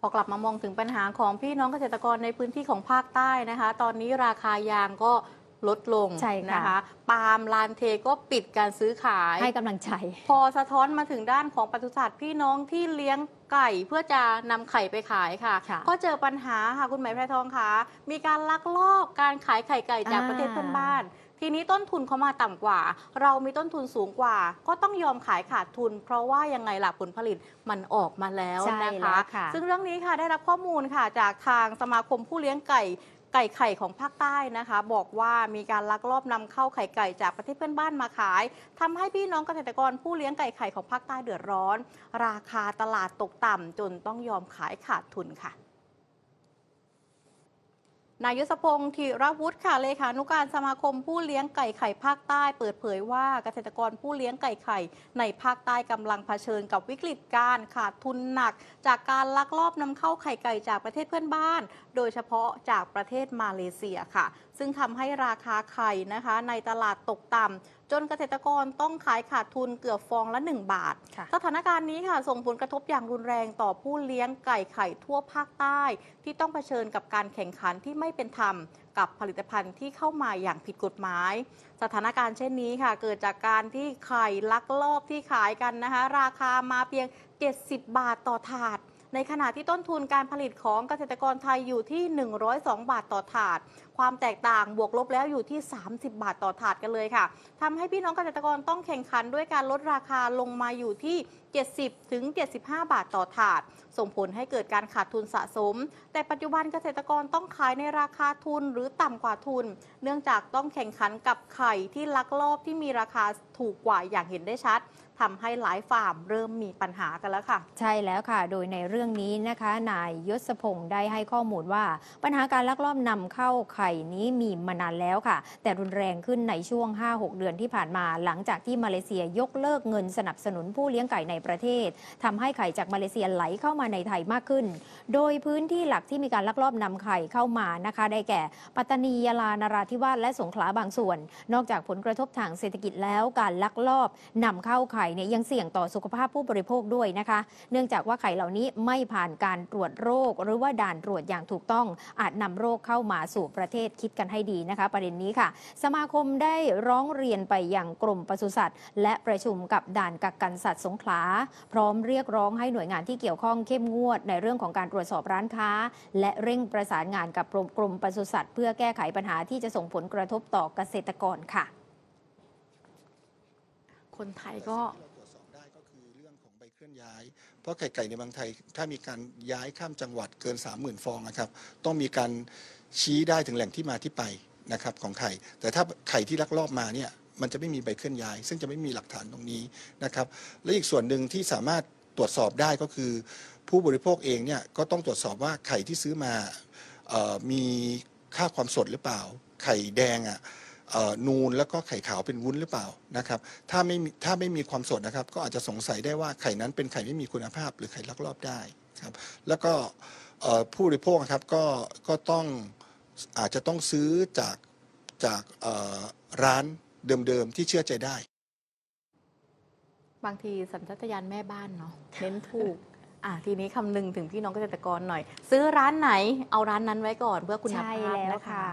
พอกลับมามองถึงปัญหาของพี่น้องเกษตรกรในพื้นที่ของภาคใต้นะคะ ตอนนี้ราคายางก็ ลดลงใช่ค่ะ นะคะ ปาล์มลานเทก็ปิดการซื้อขาย ให้กำลังใจ พอสะท้อนมาถึงด้านของปศุสัตว์พี่น้องที่เลี้ยงไก่เพื่อจะนำไข่ไปขายค่ะ ค่ะ ก็เจอปัญหาค่ะคุณหมายแพรทองคะมีการลักลอบการขายไข่ไก่จากอ่าประเทศเพื่อนบ้าน ทีนี้ต้นทุนเขามาต่ำกว่า เรามีต้นทุนสูงกว่า ก็ต้องยอมขายขาดทุน เพราะว่ายังไงล่ะผลผลิตมันออกมาแล้วใช่นะแล้คะวค่ะ ซึ่งเรื่องนี้ค่ะได้รับข้อมูลค่ะจากทางสมาคมผู้เลี้ยงไก่ ไก่ไข่ของภาคใต้นะคะ บอกว่ามีการลักลอบนำเข้าไข่ไก่จากประเทศเพื่อนบ้านมาขายทำให้พี่น้องเกษตรกรผู้เลี้ยงไก่ไข่ของภาคใต้เดือดร้อน ราคาตลาดตกต่ำจนต้องยอมขายขาดทุนค่ะนายยศพงศ์ธีรวุฒิค่ะเลขานุการสมาคมผู้เลี้ยงไก่ไข่ภาคใต้ เปิดเผยว่าเกษตรกรผู้เลี้ยงไก่ไข่ ในภาคใต้กำลังเผชิญกับวิกฤตการขาดทุนหนัก จากการลักลอบนำเข้าไข่ไก่จากประเทศเพื่อนบ้าน โดยเฉพาะจากประเทศมาเลเซียค่ะ ซึ่งทำให้ราคาไข่นะคะในตลาดตกต่ำจนเกษตรกรต้องขายขาดทุนเกือบฟองละ 1 บาทค่ะสถานการณ์นี้ค่ะส่งผลกระทบอย่างรุนแรงต่อผู้เลี้ยงไก่ไข่ทั่วภาคใต้ ที่ต้องเผชิญกับการแข่งขันที่ไม่เป็นธรรมกับผลิตภัณฑ์ที่เข้ามาอย่างผิดกฎหมาย สถานการณ์เช่นนี้ค่ะ เกิดจากการที่ไข่ลักลอบที่ขายกันนะคะ ราคามาเพียง 70 บาทต่อถาด ในขณะที่ต้นทุนการผลิตของเกษตรกรไทยอยู่ที่ 102 บาทต่อถาด ความแตกต่างบวกลบแล้วอยู่ที่ 30 บาทต่อถาดกันเลยค่ะทำให้พี่น้องเกษตรกรต้องแข่งขันด้วยการลดราคาลงมาอยู่ที่70 ถึง 75 บาทต่อถาด ส่งผลให้เกิดการขาดทุนสะสม แต่ปัจจุบันเกษตรกรต้องขายในราคาทุนหรือต่ำกว่าทุน เนื่องจากต้องแข่งขันกับไข่ที่ลักลอบที่มีราคาถูกกว่าอย่างเห็นได้ชัดทำให้หลายฟาร์มเริ่มมีปัญหากันแล้วค่ะ ใช่แล้วค่ะ โดยในเรื่องนี้นะคะนายยศพงศ์ได้ให้ข้อมูลว่า ปัญหาการลักลอบนำเข้าไข่นี้มีมานานแล้วค่ะ แต่รุนแรงขึ้นในช่วง 5-6 เดือนที่ผ่านมา หลังจากที่มาเลเซียยกเลิกเงินสนับสนุนผู้เลี้ยงไก่ในประเทศทำให้ไข่จากมาเลเซียไหลเข้ามาในไทยมากขึ้น โดยพื้นที่หลักที่มีการลักลอบนำไข่เข้ามานะคะ ได้แก่ ปัตตานียาลานราธิวาสและสงขลาบางส่วน นอกจากผลกระทบทางเศรษฐกิจแล้วการลักลอบนำเข้าไข่เนี่ยยังเสี่ยงต่อสุขภาพผู้บริโภคด้วยนะคะ เนื่องจากว่าไข่เหล่านี้ไม่ผ่านการตรวจโรค หรือว่าด่านตรวจอย่างถูกต้อง อาจนำโรคเข้ามาสู่ประเทศคิดกันให้ดีนะคะ ประเด็นนี้ค่ะ สมาคมได้ร้องเรียนไปยังกรมปศุสัตว์ และประชุมกับด่านกักกันสัตว์สงขลาพร้อมเรียกร้องให้หน่วยงานที่เกี่ยวข้องเข้มงวด ในเรื่องของการตรวจสอบร้านค้า และเร่งประสานงานกับกรมปศุสัตว์เพื่อแก้ไขปัญหาที่จะส่งผลกระทบต่อเกษตรกรค่ะ คนไทยก็ตรวจสอบได้ก็คือเรื่องของใบเคลื่อนย้ายเพราะไข่ไก่ในบางไทย ถ้ามีการย้ายข้ามจังหวัดเกิน 30,000 ฟองนะครับต้องมีการชี้ได้ถึงแหล่งที่มาที่ไปนะครับของไข่ แต่ถ้าไข่ที่ลักลอบมาเนี่ย มันจะไม่มีใบเคลื่อนย้าย ซึ่งจะไม่มีหลักฐานตรงนี้นะครับ และอีกส่วนหนึ่งที่สามารถตรวจสอบได้ก็คือ ผู้บริโภคเองเนี่ยก็ต้องตรวจสอบว่าไข่ที่ซื้อมาออมีค่าความสดหรือเปล่า ไข่แดงอะเอ่อนูนแล้วก็ไข่ขาวเป็นวุ้นหรือเปล่านะครับถ้าไม่ถ้าไม่มีความสดนะครับ ก็อาจจะสงสัยได้ว่าไข่นั้นเป็นไข่ไม่มีคุณภาพ หรือไข่ลักลอบได้ครับแล้วก็ผู้บริโภคครับก็ก็ต้องอาจจะต้องซื้อจากจากร้าน เดิมๆ ที่เชื่อใจได้ บางทีสัญชาตญาณแม่บ้านเนาะเน้นถูก อะทีนี้คำนึงถึงพี่น้องเกษตรกรหน่อย ซื้อร้านไหนเอาร้านนั้นไว้ก่อนเพื่อคุณใช่ภาพแล้วนะค่ะคะ